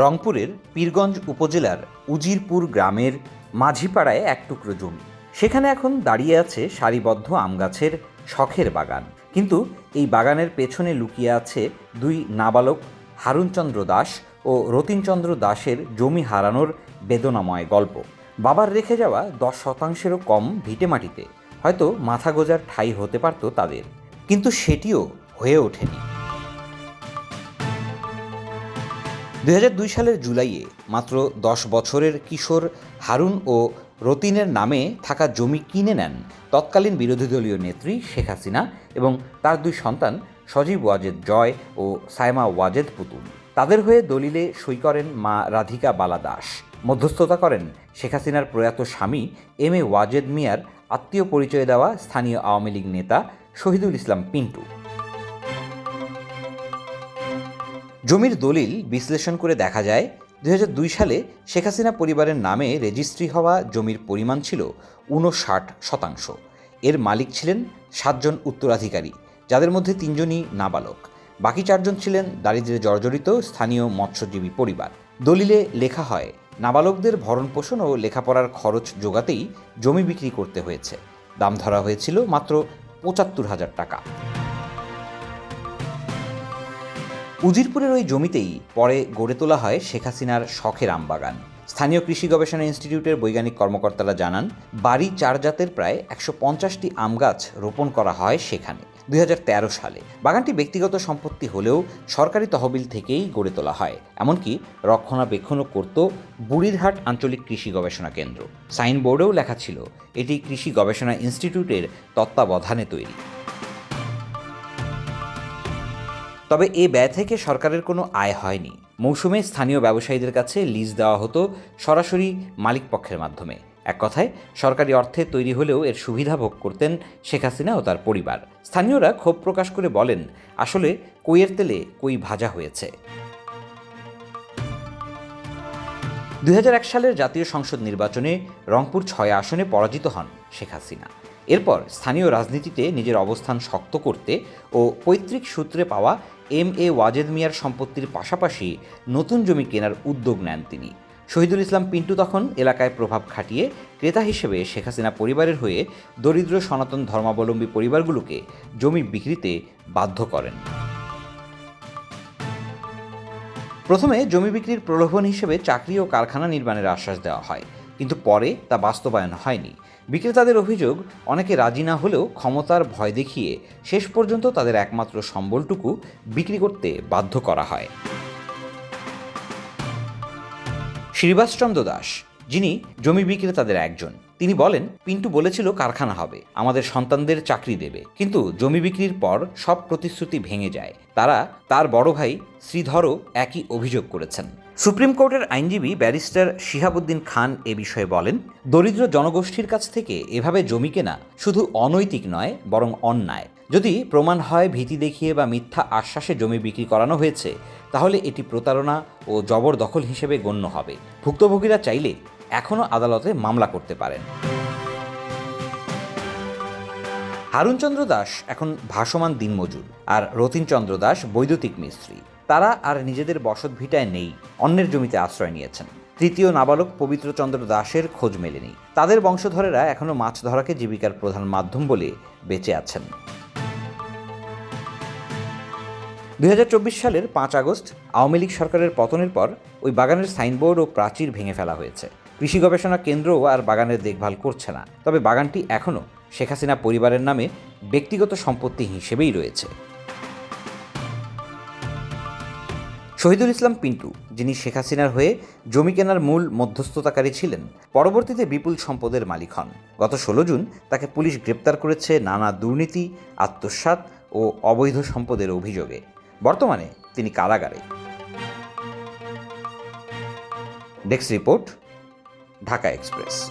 রংপুরের পীরগঞ্জ উপজেলার উজিরপুর গ্রামের মাঝিপাড়ায় এক টুকরো জমি। সেখানে এখন দাঁড়িয়ে আছে সারিবদ্ধ আম গাছের শখের বাগান। কিন্তু এই বাগানের পেছনে লুকিয়ে আছে দুই নাবালক হারুনচন্দ্র দাস ও রতিনচন্দ্র দাসের জমি হারানোর বেদনাময় গল্প। বাবার রেখে যাওয়া দশ শতাংশেরও কম ভিটে মাটিতে। হয়তো মাথা গোজার ঠাঁই হতে পারত তাদের। কিন্তু সেটিও হয়ে ওঠেনি। দুই হাজার দুই সালের জুলাইয়ে মাত্র দশ বছরের কিশোর হারুন ও রতিনের নামে থাকা জমি কিনে নেন তৎকালীন বিরোধী দলীয় নেত্রী শেখ হাসিনা এবং তার দুই সন্তান সজীব ওয়াজেদ জয় ও সায়মা ওয়াজেদ পুতুল। তাদের হয়ে দলিলে সই করেন মা রাধিকা বালা দাস। মধ্যস্থতা করেন শেখ হাসিনার প্রয়াত স্বামী এম এ ওয়াজেদ মিয়ার আত্মীয় পরিচয় দেওয়া স্থানীয় আওয়ামী লীগ নেতা শহীদুল ইসলাম পিন্টু। জমির দলিল বিশ্লেষণ করে দেখা যায় দু হাজার দুই সালে শেখ হাসিনা পরিবারের নামে রেজিস্ট্রি হওয়া জমির পরিমাণ ছিল ঊনষাট শতাংশ। এর মালিক ছিলেন সাতজন উত্তরাধিকারী, যাদের মধ্যে তিনজনই নাবালক। বাকি চারজন ছিলেন দারিদ্র্যে জর্জরিত স্থানীয় মৎস্যজীবী পরিবার। দলিলে লেখা হয়, নাবালকদের ভরণ পোষণ ও লেখাপড়ার খরচ যোগাতেই জমি বিক্রি করতে হয়েছে। দাম ধরা হয়েছিল মাত্র পঁচাত্তর হাজার টাকা। উজিরপুরের ওই জমিতেই পরে গড়ে তোলা হয় শেখ হাসিনার শখের আমবাগান। স্থানীয় কৃষি গবেষণা ইনস্টিটিউটের বৈজ্ঞানিক কর্মকর্তারা জানান, বাড়ি চার জাতের প্রায় একশো পঞ্চাশটি আম গাছ রোপণ করা হয় সেখানে দুই হাজার তেরো সালে। বাগানটি ব্যক্তিগত সম্পত্তি হলেও সরকারি তহবিল থেকেই গড়ে তোলা হয়। এমনকি রক্ষণাবেক্ষণও করত বুড়িরহাট আঞ্চলিক কৃষি গবেষণা কেন্দ্র। সাইনবোর্ডেও লেখা ছিল, এটি কৃষি গবেষণা ইনস্টিটিউটের তত্ত্বাবধানে তৈরি। তবে এ ব্যয় থেকে সরকারের কোনো আয় হয়নি। মৌসুমে স্থানীয় ব্যবসায়ীদের কাছে লিজ দেওয়া হতো সরাসরি মালিকপক্ষের মাধ্যমে। এক কথায়, সরকারি অর্থে তৈরি হলেও এর সুবিধা ভোগ করতেন শেখ হাসিনা ও তার পরিবার। স্থানীয়রা ক্ষোভ প্রকাশ করে বলেন, আসলে কইয়ের তেলে কই ভাজা হয়েছে। দু হাজার এক সালের জাতীয় সংসদ নির্বাচনে রংপুর ছয় আসনে পরাজিত হন শেখ হাসিনা। এরপর স্থানীয় রাজনীতিতে নিজের অবস্থান শক্ত করতে ও পৈতৃক সূত্রে পাওয়া এম এ ওয়াজেদ মিয়ার সম্পত্তির পাশাপাশি নতুন জমি কেনার উদ্যোগ নেন তিনি। শহীদুল ইসলাম পিন্টু তখন এলাকায় প্রভাব খাটিয়ে ক্রেতা হিসেবে শেখ হাসিনা পরিবারের হয়ে দরিদ্র সনাতন ধর্মাবলম্বী পরিবারগুলোকে জমি বিক্রিতে বাধ্য করেন। প্রথমে জমি বিক্রির প্রলোভন হিসেবে চাকরি ও কারখানা নির্মাণের আশ্বাস দেওয়া হয়। কিন্তু পরে তা বাস্তবায়ন হয়নি। বিক্রেতাদের অভিযোগ, অনেকে রাজি না হলেও ক্ষমতার ভয় দেখিয়ে শেষ পর্যন্ত তাদের একমাত্র সম্বলটুকু বিক্রি করতে বাধ্য করা হয়। শ্রীবাসচন্দ্র দাস, যিনি জমি বিক্রেতাদের একজন, তিনি বলেন, পিন্টু বলেছিল কারখানা হবে, আমাদের সন্তানদের চাকরি দেবে, কিন্তু জমি বিক্রির পর সব প্রতিশ্রুতি ভেঙে যায়। তারা, তার বড় ভাই শ্রীধরও একই অভিযোগ করেছেন। সুপ্রিম কোর্টের আইনজীবী ব্যারিস্টার শিহাবুদ্দিন খান এ বিষয়ে বলেন, দরিদ্র জনগোষ্ঠীর কাছ থেকে এভাবে জমি কেনা শুধু অনৈতিক নয়, বরং অন্যায়। যদি প্রমাণ হয়, ভীতি দেখিয়ে বা মিথ্যা আশ্বাসে জমি বিক্রি করানো হয়েছে, তাহলে এটি প্রতারণা ও জবরদখল হিসেবে গণ্য হবে। ভুক্তভোগীরা চাইলে এখনও আদালতে মামলা করতে পারেন। হারুনচন্দ্র দাস এখন ভাসমান দিনমজুর, আর রতিনচন্দ্র দাস বৈদ্যুতিক মিস্ত্রি। তারা আর নিজেদের বসত ভিটায় নেই, অন্যের জমিতে আশ্রয় নিয়েছেন। তৃতীয় নাবালক পবিত্রচন্দ্র দাসের খোঁজ মেলেনি। তাদের বংশধরেরা এখনও মাছ ধরাকে জীবিকার প্রধান মাধ্যম বলে বেঁচে আছেন। দুই হাজার চব্বিশ সালের পাঁচ আগস্ট আওয়ামী লীগ সরকারের পতনের পর ওই বাগানের সাইনবোর্ড ও প্রাচীর ভেঙে ফেলা হয়েছে। কৃষি গবেষণা কেন্দ্রও আর বাগানের দেখভাল করছে না। তবে বাগানটি এখনও শেখ হাসিনা পরিবারের নামে ব্যক্তিগত সম্পত্তি হিসেবেই রয়েছে। শহীদুল ইসলাম পিন্টু, যিনি শেখ হাসিনার হয়ে জমি কেনার মূল মধ্যস্থতাকারী ছিলেন, পরবর্তীতে বিপুল সম্পদের মালিক হন। গত ষোলো জুন তাকে পুলিশ গ্রেপ্তার করেছে নানা দুর্নীতি, আত্মসাৎ ও অবৈধ সম্পদের অভিযোগে। বর্তমানে তিনি কারাগারে। Desk report, Dhaka express.